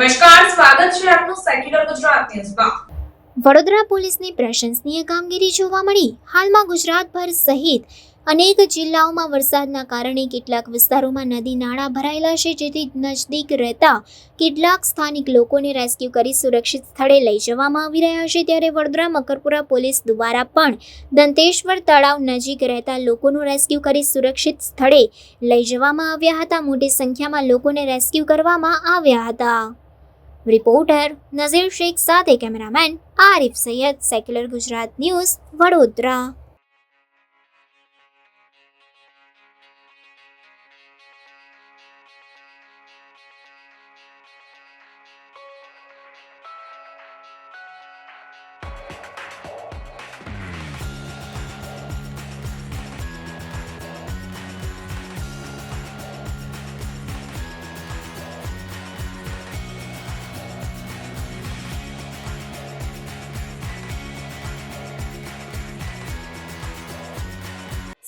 નમસ્કાર, સ્વાગત છે આપનું સેક્યુલર ગુજરાત ન્યૂઝમાં વડોદરા પોલીસની પ્રશંસનીય કામગીરી જોવા મળી. હાલમાં ગુજરાતભર સહિત અનેક જિલ્લાઓમાં વરસાદના કારણે કેટલાક વિસ્તારોમાં નદી નાળા ભરાયેલા છે, જેથી નજદીક રહેતા કેટલાક સ્થાનિક લોકોને રેસ્ક્યુ કરી સુરક્ષિત સ્થળે લઈ જવામાં આવી રહ્યા છે. ત્યારે વડોદરા મકરપુરા પોલીસ દ્વારા પણ દંતેશ્વર તળાવ નજીક રહેતા લોકોનું રેસ્ક્યુ કરી સુરક્ષિત સ્થળે લઈ જવામાં આવ્યા હતા. મોટી સંખ્યામાં લોકોને રેસ્ક્યુ કરવામાં આવ્યા હતા. રિપોર્ટર નઝીર શેખ સાથે cameraman Arif Syed secular Gujarat news Vadodara